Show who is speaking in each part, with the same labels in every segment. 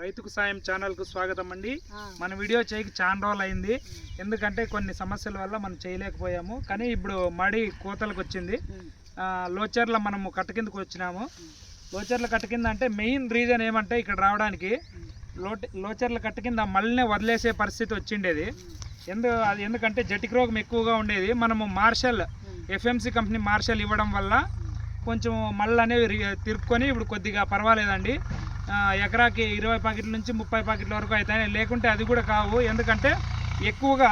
Speaker 1: రైతుకు సాయం ఛానల్కు స్వాగతం అండి మన వీడియో చేయకి చాలా రోజులు అయింది ఎందుకంటే కొన్ని సమస్యల వల్ల మనం చేయలేకపోయాము. కానీ ఇప్పుడు మడి కోతలకు వచ్చింది. లోచర్ల మనము కట్ట కిందకు వచ్చినాము. లోచర్ల కట్ట కింద అంటే మెయిన్ రీజన్ ఏమంటే ఇక్కడ రావడానికి లోట లోచర్ల కట్ట కింద మళ్ళీ వదిలేసే పరిస్థితి వచ్చిండేది. ఎందు అది ఎందుకంటే జటిక రోగం ఎక్కువగా ఉండేది. మనము మార్షల్ ఎఫ్ఎంసి కంపెనీ మార్షల్ ఇవ్వడం వల్ల కొంచెం మళ్ళీ అనేవి తిరుక్కొని ఇప్పుడు కొద్దిగా పర్వాలేదండి. ఎకరాకి ఇరవై ప్యాకెట్ల నుంచి ముప్పై ప్యాకెట్ల వరకు అవుతాయి లేకుంటే అది కూడా కావు. ఎందుకంటే ఎక్కువగా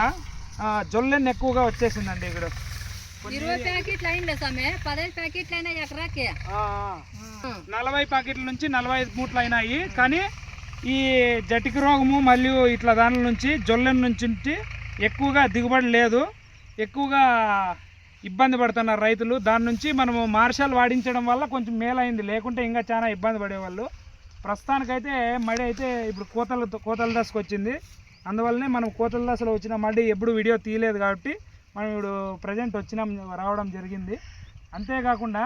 Speaker 1: జొల్లెన్ ఎక్కువగా వచ్చేసిందండి ఇక్కడ. నలభై ప్యాకెట్ల నుంచి నలభై ఐదు మూట్లు అయినాయి. కానీ ఈ జటిక రోగము మరియు ఇట్లా దాని నుంచి జొల్లెన్ నుంచి ఎక్కువగా దిగుబడి లేదు. ఎక్కువగా ఇబ్బంది పడుతున్నారు రైతులు. దాని నుంచి మనము మార్షల్ వాడించడం వల్ల కొంచెం మేలైంది. లేకుంటే ఇంకా చాలా ఇబ్బంది పడేవాళ్ళు. ప్రస్తుతానికైతే మడి అయితే ఇప్పుడు కోతల కోతల దశకు వచ్చింది. అందువల్లనే మనం కోతల దశలో వచ్చిన మడి ఎప్పుడు వీడియో తీయలేదు కాబట్టి మనం ఇప్పుడు ప్రజెంట్ వచ్చినాం రావడం జరిగింది. అంతేకాకుండా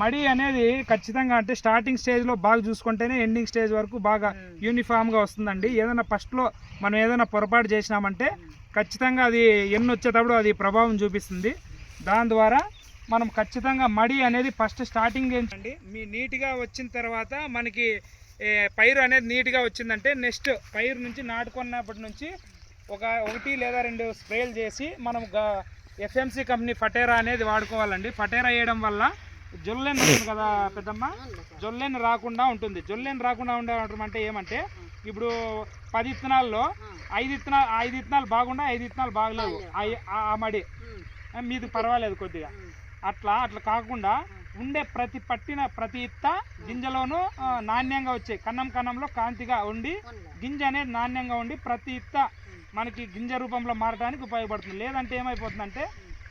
Speaker 1: మడి అనేది ఖచ్చితంగా అంటే స్టార్టింగ్ స్టేజ్లో బాగా చూసుకుంటేనే ఎండింగ్ స్టేజ్ వరకు బాగా యూనిఫామ్గా వస్తుందండి. ఏదైనా ఫస్ట్లో మనం ఏదైనా పొరపాటు చేసినామంటే ఖచ్చితంగా అది ఎన్ని వచ్చేటప్పుడు అది ప్రభావం చూపిస్తుంది. దాని ద్వారా మనం ఖచ్చితంగా మడి అనేది ఫస్ట్ స్టార్టింగ్ ఏంటండి మీ నీట్గా వచ్చిన తర్వాత మనకి పైరు అనేది నీట్గా వచ్చిందంటే నెక్స్ట్ పైరు నుంచి నాటుకున్నప్పటి నుంచి ఒక ఒకటి లేదా రెండు స్ప్రేలు చేసి మనం ఎఫ్ఎంసి కంపెనీ ఫటేరా అనేది వాడుకోవాలండి. ఫటేరా వేయడం వల్ల జొల్లెన్ ఉంటుంది కదా పెద్దమ్మ? జొల్లెన్ రాకుండా ఉంటుంది. జొల్లెన్ రాకుండా ఉండడం అంటే ఏమంటే ఇప్పుడు పది ఇత్తనాల్లో ఐదు ఇత్తనాలు ఐదు ఇత్తనాలు బాగుండా ఐదు ఇత్తనాలు బాగలేవు. ఆ- మడి. మీది పర్వాలేదు కొద్దిగా. అట్లా అట్లా కాకుండా ఉండే ప్రతి పట్టిన ప్రతి ఇత్త గింజలోనూ నాణ్యంగా వచ్చాయి కన్నం కన్నంలో కాంతిగా ఉండి గింజ అనేది నాణ్యంగా ఉండి ప్రతి ఇత్త మనకి గింజ రూపంలో మారడానికి ఉపయోగపడుతుంది. లేదంటే ఏమైపోతుందంటే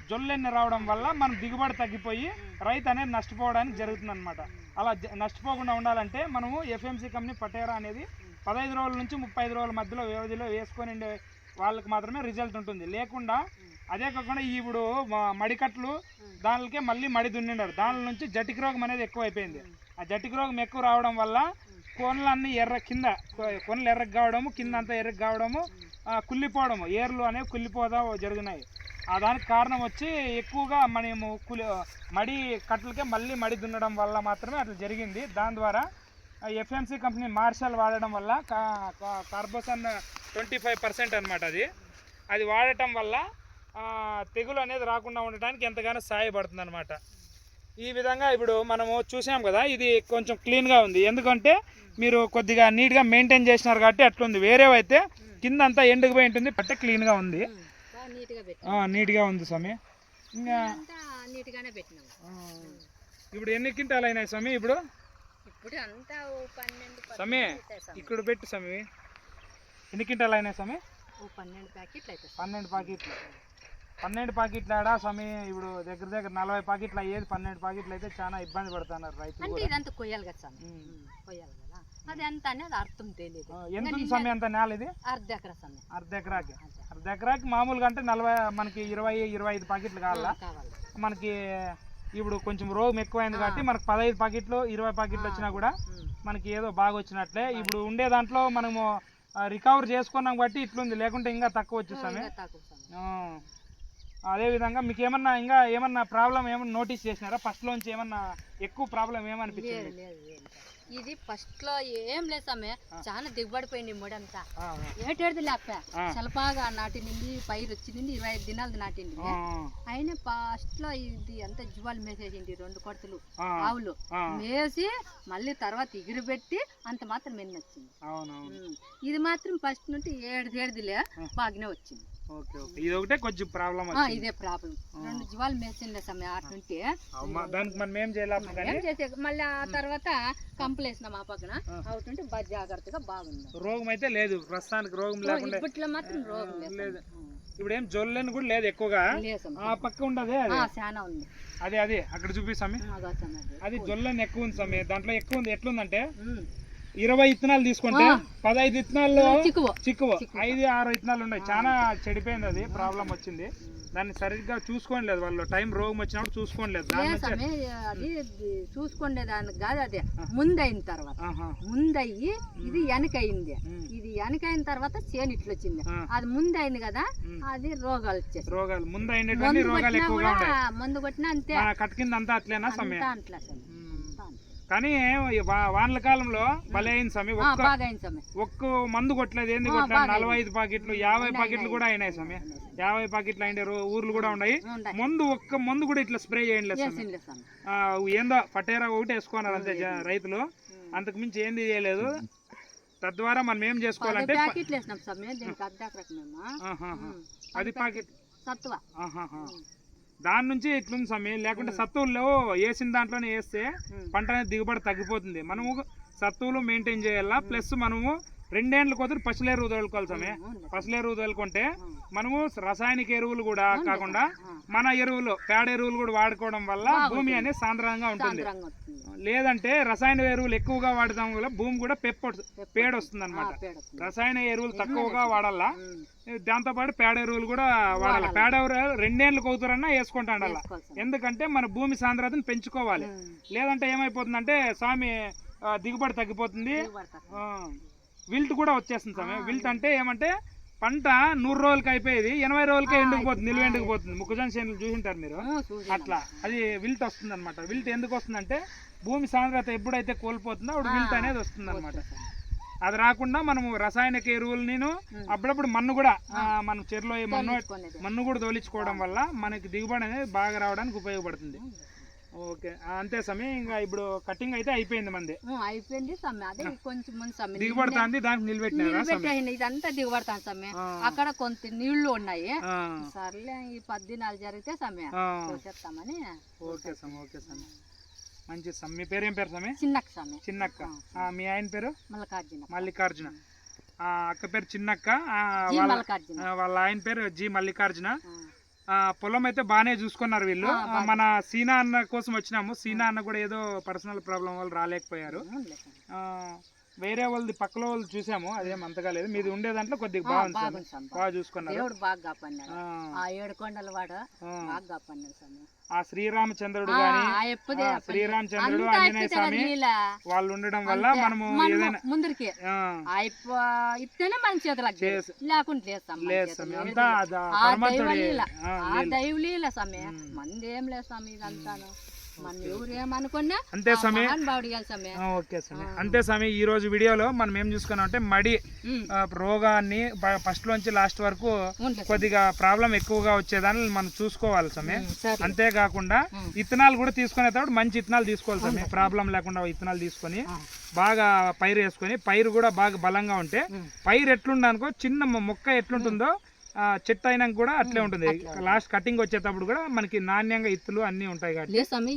Speaker 1: జొల్లెన్ని రావడం వల్ల మనం దిగుబడి తగ్గిపోయి రైతు అనేది నష్టపోవడానికి జరుగుతుంది అనమాట అలా జ- నష్టపోకుండా ఉండాలంటే మనము ఎఫ్ఎంసి కంపెనీ పటేరా అనేది పదహైదు రోజుల నుంచి ముప్పై ఐదు రోజుల మధ్యలో వ్యవధిలో వేసుకొని ఉండే వాళ్ళకి మాత్రమే రిజల్ట్ ఉంటుంది. లేకుండా అదే కాకుండా ఇప్పుడు మడికట్లు దానికే మళ్ళీ మడి దున్నిండారు. దాని నుంచి జటిక రోగం అనేది ఎక్కువ అయిపోయింది ఆ జటిక రోగం ఎక్కువ రావడం వల్ల కొనలన్నీ ఎర్ర కింద కొనలు ఎర్రగా కావడము కింద అంతా ఎర్రగా కావడము కుళ్ళిపోవడము. ఏర్లు అనేవి కుళ్ళిపోదా జరుగుతున్నాయి ఆ దానికి కారణం వచ్చి ఎక్కువగా మనము కులి మడి కట్టలకే మళ్ళీ మడి దున్నడం వల్ల మాత్రమే అట్లా జరిగింది. దాని ద్వారా ఎఫ్ఎంసి కంపెనీ మార్షల్ వాడడం వల్ల కార్బోసన్ ట్వంటీ ఫైవ్ పర్సెంట్ అనమాట అది. అది వాడటం వల్ల తెగులు అనేది రాకుండా ఉండటానికి ఎంతగానో సహాయపడుతుంది అనమాట ఈ విధంగా ఇప్పుడు మనము చూసాం కదా ఇది కొంచెం క్లీన్గా ఉంది. ఎందుకంటే మీరు కొద్దిగా నీట్గా మెయింటైన్ చేసినారు కాబట్టి అట్లుంది. వేరేవైతే కింద అంతా ఎండుకు పోయి ఉంటుంది పట్టే క్లీన్గా ఉంది.
Speaker 2: నీట్గా
Speaker 1: ఉంది స్వామి. ఇంకా ఇప్పుడు ఎన్ని క్వింటాలు అయినాయి స్వామి ఇప్పుడు? స్వామి. ఇక్కడ పెట్టు స్వామి. ఎన్ని క్వింటాలు అయినాయి స్వామి
Speaker 2: పన్నెండు ప్యాకెట్లు.
Speaker 1: పన్నెండు ప్యాకెట్లు. పన్నెండు ప్యాకెట్లు ఆడా స్వామి? ఇప్పుడు దగ్గర దగ్గర నలభై ప్యాకెట్లు అయ్యేది పన్నెండు ప్యాకెట్లు అయితే చాలా ఇబ్బంది పడుతున్నారు రైతులు
Speaker 2: అంటే ఇదంతా కొయ్యాలి కదా స్వామి. కొయ్యాలి కదా. అది ఎంత అనేది అర్థం తెలియదు.
Speaker 1: ఎంత స్వామి? అంత నేల ఇది?
Speaker 2: అర్ధ ఎకరా స్వామి.
Speaker 1: అర్ధ ఎకరాకి.
Speaker 2: అర్ధ.
Speaker 1: అర్ధ ఎకరాకి మామూలుగా అంటే నలభై మనకి ఇరవై ఇరవై ఐదు ప్యాకెట్లు కావాలా? మనకి ఇప్పుడు కొంచెం రోగం ఎక్కువైంది కాబట్టి మనకి పదహైదు ప్యాకెట్లు ఇరవై ప్యాకెట్లు వచ్చినా కూడా. మనకి ఏదో బాగా వచ్చినట్లే. ఇప్పుడు ఉండే దాంట్లో మనము రికవర్ చేసుకున్నాం బట్టి ఇట్లుంది. లేకుంటే ఇంకా తక్కువ వచ్చేసామి
Speaker 2: ఇంకా తక్కువ స్వామి.
Speaker 1: అదే విధంగా మీకు ఏమన్నా ఇంకా ఏమన్నా ప్రాబ్లం ఏమన్నా నోటీస్ చేసినారా? ఫస్ట్ లోంచి ఏమన్నా ఎక్కువ ప్రాబ్లం ఏమనిపించింది.
Speaker 2: ఇది ఫస్ట్లో ఏం లేదు స్వామి చాలా దిగుబడిపోయింది మూడంతా లేక
Speaker 1: ఆ.
Speaker 2: చలపాగా నాటినింది పైరు వచ్చింది ఇరవై ఐదు దినాలు నాటింది. అయినా ఫస్ట్లో ఇది అంత జువాలు మేసేసింది రెండు కొడతలు ఆవులు. మేసి మళ్ళీ తర్వాత ఎగిరి పెట్టి అంత మాత్రం మెన్న వచ్చింది
Speaker 1: అవునవును.
Speaker 2: ఉమ్. ఇది మాత్రం ఫస్ట్ నుండి ఏడు ఏడుదిలే బాగానే వచ్చింది.
Speaker 1: ఇది ఒకటే కొంచెం ప్రాబ్లం
Speaker 2: ఇదే ప్రాబ్లం. రెండు జీవాలు మేసిండే సమయం అటు నుండి
Speaker 1: అమ్మా, దానికి మనం ఏం
Speaker 2: చేసే మళ్ళీ ఆ తర్వాత కంపలు వేసినాం ఆ పక్కన. అవుతుంటే బాగా జాగ్రత్తగా బాగుంది.
Speaker 1: రోగం అయితే లేదు ప్రస్తుతానికి రోగం లేకుండా.
Speaker 2: ఇప్పట్లో మాత్రం రోగం లేదు.
Speaker 1: ఇప్పుడు ఏం జొల్లని కూడా లేదు ఎక్కువగా. ఆ పక్క ఉండదే
Speaker 2: ఉంది.
Speaker 1: అదే అదే. అక్కడ
Speaker 2: అదో స్వామి అది.
Speaker 1: జొల్లని ఎక్కువ ఉంది స్వామి. దాంట్లో ఎక్కువ ఉంది. ఎట్లుందంటే. ఇరవై ఇత్తనాలు తీసుకుంటే. పదహైదు ఇత్తనాల్లో
Speaker 2: చిక్కువ.
Speaker 1: ఐదు ఆరు ఇత్తనాలు ఉన్నాయి. చాలా చెడిపోయింది అది ప్రాబ్లం వచ్చింది. దాన్ని సరిగ్గా చూసుకోలేదు వాళ్ళు. టైం రోగం వచ్చినప్పుడు నుంచి
Speaker 2: లేసమే అది చూసుకునే దానికి కాదు అది. ముందైన తర్వాత. ముందయ్యి ఇది వెనకయింది
Speaker 1: ఉమ్.
Speaker 2: ఇది వెనకైన తర్వాత చేను ఇట్లా వచ్చింది. అది ముందైంది కదా. అది రోగాలు వచ్చేసాయి
Speaker 1: రోగాలు. ముందు రోగాలు
Speaker 2: కొట్టినా
Speaker 1: ఎక్కువగా
Speaker 2: మందు కొట్టినా అంతే.
Speaker 1: మన కట్ కింద అంతా అట్లేనా సమయం?
Speaker 2: అంట్లా స్వామి.
Speaker 1: ఉమ్.
Speaker 2: అంతా అంతే.
Speaker 1: కానీ వానల కాలంలో భలే అయింది స్వామి
Speaker 2: ఆ,
Speaker 1: ఒక్క మందు కొట్టలేదు. ఏంది కొట్టలేదు నలభై ఐదు పాకెట్లు యాభై పాకెట్లు కూడా అయినాయి స్వామి. యాభై పాకెట్లు అయిన ఊర్లు కూడా ఉన్నాయి. మందు ఒక్క మందు కూడా ఇట్లా స్ప్రే చేయండి స్వామి. ఏందో పటేరా ఒకటి వేసుకున్నారు అంతే రైతులు. అంతకు మించి ఏంది చేయలేదు తద్వారా మనం ఏం చేసుకోవాలంటే. పది పాకెట్. దాని నుంచి ఇట్లుంది స్వామి. లేకుంటే సత్తువుల్లో వేసిన దాంట్లోనే వేస్తే. పంట అనేది దిగుబడి తగ్గిపోతుంది. మనము సత్తువులు మెయింటైన్ చేయాలా? ప్లస్ మనము రెండేండ్ల కొద్ది పసులేరు తోలుకోవాలి స్వామి. పసులేరు తోలుకుంటే. మనము రాసాయనిక ఎరువులు కూడా కాకుండా. మన ఎరువులు పేడ ఎరువులు కూడా వాడుకోవడం వల్ల భూమి అనేది సాంద్రంగా ఉంటుంది. లేదంటే రసాయన ఎరువులు ఎక్కువగా వాడటం వల్ల భూమి కూడా పెప్ప పేడ వస్తుంది అనమాట. రసాయన ఎరువులు తక్కువగా వాడాలా
Speaker 2: ఉమ్.
Speaker 1: దాంతో పాటు పేడ ఎరువులు కూడా వాడాలి పేడ ఎరువులు రెండేళ్ళు కౌతురన్నా వేసుకుంటా
Speaker 2: స్వామి.
Speaker 1: ఎందుకంటే మన భూమి సాంద్రతను పెంచుకోవాలి. లేదంటే ఏమైపోతుందంటే స్వామి దిగుబడి తగ్గిపోతుంది విల్ట్ కూడా వచ్చేస్తుంది స్వామి విల్ట్ అంటే ఏమంటే పంట నూరు రోజులకి అయిపోయేది ఎనభై రోజులకే ఎండుకుపోతుంది నిల్వ ఎండుకుపోతుంది. ముక్కజొన్న చేనులు చూసింటారు మీరు? అట్లా. అది విల్ట్ వస్తుంది అనమాట విల్ట్ ఎందుకు వస్తుందంటే భూమి సాంద్రత ఎప్పుడైతే కోల్పోతుందో అప్పుడు విల్ట్ అనేది వస్తుంది అనమాట అది రాకుండా మనము రసాయనిక ఎరువులు నేను అప్పుడప్పుడు మన్ను కూడా మనం చెరులో మన్ను. మన్ను కూడా తోలించుకోవడం వల్ల మనకి దిగుబడి అనేది బాగా రావడానికి ఉపయోగపడుతుంది. ఓకే. అంతే సమయం ఇంకా ఇప్పుడు కటింగ్ అయితే అయిపోయింది మంది.
Speaker 2: అయిపోయింది సమ్మె అదే కొంచెం ముందు సమ్మె
Speaker 1: దిగుబడుతుంది దానికి
Speaker 2: పెట్టేయండి ఇదంతా దిగుబడతాను సమ్మె. అక్కడ కొంత నీళ్ళు ఉన్నాయి. సర్లే ఈ పది దినాలు జరిగితే సమ్మె కోసేస్తామని
Speaker 1: ఓకే సమ్ ఓకే సమ్. మంచి సమ్. మీ పేరు ఏం పేరు సమ్మె
Speaker 2: చిన్నక్క సమ్మె
Speaker 1: చిన్నక్క. మీ ఆయన పేరు?
Speaker 2: మల్లికార్జున.
Speaker 1: మల్లికార్జున. ఆ, అక్క పేరు చిన్నక్క. వాళ్ళ ఆయన పేరు జి మల్లికార్జున. పొలం అయితే బాగానే చూసుకున్నారు వీళ్ళు. మన సీనా అన్న కోసం వచ్చినాము. సీనా అన్న కూడా ఏదో పర్సనల్ ప్రాబ్లం వల్ల రాలేకపోయారు. వేరే వాళ్ళది పక్కల వాళ్ళు చూసాము అదేం అంతగా లేదు. మీది ఉండే దాంట్లో కొద్దిగా బాగుంది స్వామి. బాగా చూసుకున్నారు.
Speaker 2: దేవుడు బాగా కాపాడినాడు.
Speaker 1: ఆ,
Speaker 2: ఏడు కొండల వాడ. బాగా కాపాడినాడు స్వామి.
Speaker 1: ఆ శ్రీరామచంద్రుడు గాని శ్రీరామచంద్రుడు ఆంజనేయ స్వామి. వాళ్ళు ఉండడం వల్ల. మనము ఏదైనా
Speaker 2: ముందరికి. ఇస్తేనే మన చేతులకు మన
Speaker 1: లేదు. స్వామి. అంతా ఆ
Speaker 2: దైవలీల. సమయ మంది ఏం లేదు స్వామి ఇదంతాను.
Speaker 1: అంతే
Speaker 2: సమయ
Speaker 1: ఓకే అంతే స్వామి ఈ రోజు వీడియోలో మనం ఏం చూసుకున్నాం అంటే మడి రోగాన్ని ఫస్ట్ లోంచి లాస్ట్ వరకు కొద్దిగా ప్రాబ్లం ఎక్కువగా వచ్చేదాన్ని మనం చూసుకోవాలి
Speaker 2: సరే.
Speaker 1: అంతేకాకుండా. ఇత్తనాలు కూడా తీసుకునేటప్పుడు మంచి ఇత్తనాలు తీసుకోవాలి స్వామి. ప్రాబ్లం లేకుండా ఇత్తనాలు తీసుకొని. బాగా పైరు వేసుకొని పైరు కూడా బాగా బలంగా ఉంటే. పైరు ఎట్లుండనుకో చిన్న మొక్క ఎట్లుంటుందో చెట్టు అయినా కూడా అట్లే ఉంటుంది. లాస్ట్ కటింగ్ వచ్చేటప్పుడు కూడా మనకి నాణ్యంగా ఇత్తులు అన్నీ ఉంటాయి కాబట్టి.
Speaker 2: స్వామి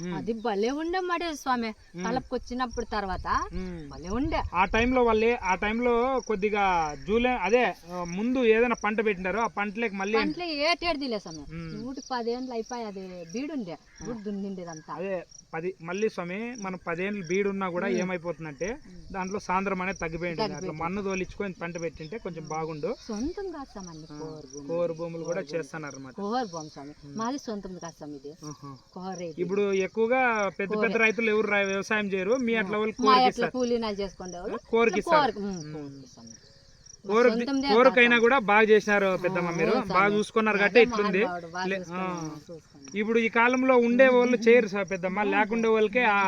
Speaker 1: ఉమ్.
Speaker 2: అది భలే ఉండే మడే స్వామి. కలుపుకొచ్చినప్పుడు తర్వాత
Speaker 1: ఉమ్.
Speaker 2: భలే ఉండే.
Speaker 1: ఆ టైంలో వాళ్ళే ఆ టైంలో కొద్దిగా జూలై అదే ముందు ఏదైనా పంట పెట్టినారో ఆ పంటలోకి మళ్ళీ
Speaker 2: పంటలు ఏటేడు స్వామి. నూటికి పదేళ్ళు అయిపోయి అది బీడుండే. బూడు దున్నిండేదంతా.
Speaker 1: అదే పది మళ్ళీ స్వామి మనం పదేళ్ళు బీడు ఉన్నా కూడా ఏమైపోతుందంటే దాంట్లో సాంద్రం అనేది తగ్గిపోయి ఉంటుంది అట్లా మన్ను తోలించుకొని పంట పెట్టింటే కొంచెం బాగుండు.
Speaker 2: సొంతం కాదు స్వామి అన్ని
Speaker 1: కోరు భూములు. కూడా చేస్తున్నారు అనమాట
Speaker 2: కోహర్ భూమి స్వామి మాది సొంతం కాదు స్వామి ఇది. కోహర్
Speaker 1: ఇప్పుడు ఎక్కువగా పెద్ద పెద్ద రైతులు ఎవరు వ్యవసాయం చేయరు. మీ అట్లా వాళ్ళు
Speaker 2: మా కూలీనాలు చేసుకునే వాళ్ళు.
Speaker 1: కోరికి కోరు కోరికైనా కూడా బాగా చేసినారు పెద్దమ్మ మీరు. బాగా. చూసుకున్నారు కాబట్టి ఇట్లుంది. ఇప్పుడు ఈ కాలంలో ఉండే వాళ్ళు చేయరు సార్ పెద్దమ్మ. లేకుండే వాళ్ళకే ఆ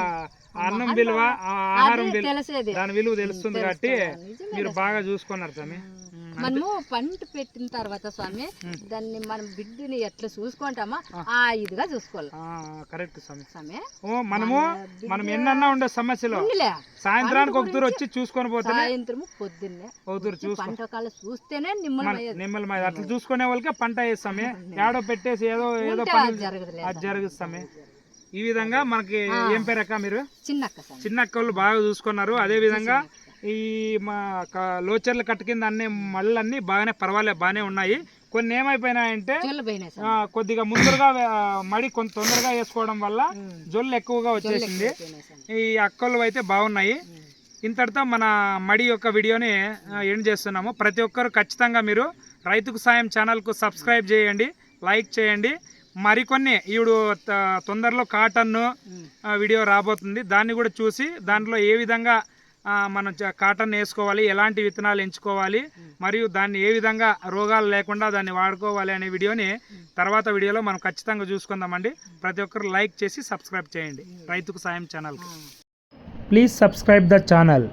Speaker 1: అన్నం విలువ ఆ ఆహారం విలువ దాని విలువ తెలుస్తుంది కాబట్టి మీరు బాగా చూసుకున్నారు స్వామి.
Speaker 2: మనము పంట పెట్టిన తర్వాత స్వామి దాన్ని మనం బిడ్డని ఎట్లా చూసుకుంటామో ఆ. ఇదిగా చూసుకోవాలి.
Speaker 1: కరెక్ట్ స్వామి.
Speaker 2: స్వామి
Speaker 1: మనము మనం ఎన్నన్నా ఉండే సమస్యలు సాయంత్రానికి ఒకతూరు వచ్చి చూసుకొని పోతే
Speaker 2: సాయంత్రము పొద్దున్నే పంట కాల చూస్తేనే నిమ్మలం
Speaker 1: నిమ్మల మీద అట్లా చూసుకునే వాళ్ళకే పంట వేస్తామే ఏడో పెట్టేసి ఏదో ఏదో
Speaker 2: అది
Speaker 1: జరుగుస్తామే ఈ విధంగా మనకి ఏం పేరు అక్క మీరు?
Speaker 2: చిన్నక్క స్వామి.
Speaker 1: చిన్న అక్కలు బాగా చూసుకున్నారు. అదే విధంగా ఈ మా లోచర్ల కట్ట కింద అన్ని మళ్ళీ బాగానే పర్వాలేదు బాగానే ఉన్నాయి కొన్ని ఏమైపోయినాయంటే కొద్దిగా ముందరగా మడి కొంత తొందరగా వేసుకోవడం వల్ల. జొల్లు ఎక్కువగా వచ్చేసింది. ఈ అక్కలు అయితే బాగున్నాయి. ఇంతటితో మన మడి యొక్క వీడియోని ఎండ్ చేస్తున్నాము ప్రతి ఒక్కరు ఖచ్చితంగా మీరు రైతుకు సాయం ఛానల్కు సబ్స్క్రైబ్ చేయండి లైక్ చేయండి మరికొన్ని ఇప్పుడు త- తొందరలో కాటన్. వీడియో రాబోతుంది దాన్ని కూడా చూసి దాంట్లో ఏ విధంగా మనం కాటన్ వేసుకోవాలి ఎలాంటి విత్తనాలు ఎంచుకోవాలి మరియు దాన్ని ఏ విధంగా రోగాలు లేకుండా దాన్ని వాడుకోవాలి అనే వీడియోని తర్వాత వీడియోలో మనం ఖచ్చితంగా చూసుకుందామండి. ప్రతి ఒక్కరు లైక్ చేసి సబ్స్క్రైబ్ చేయండి. రైతుకు సాయం ఛానల్కి. Please subscribe the channel.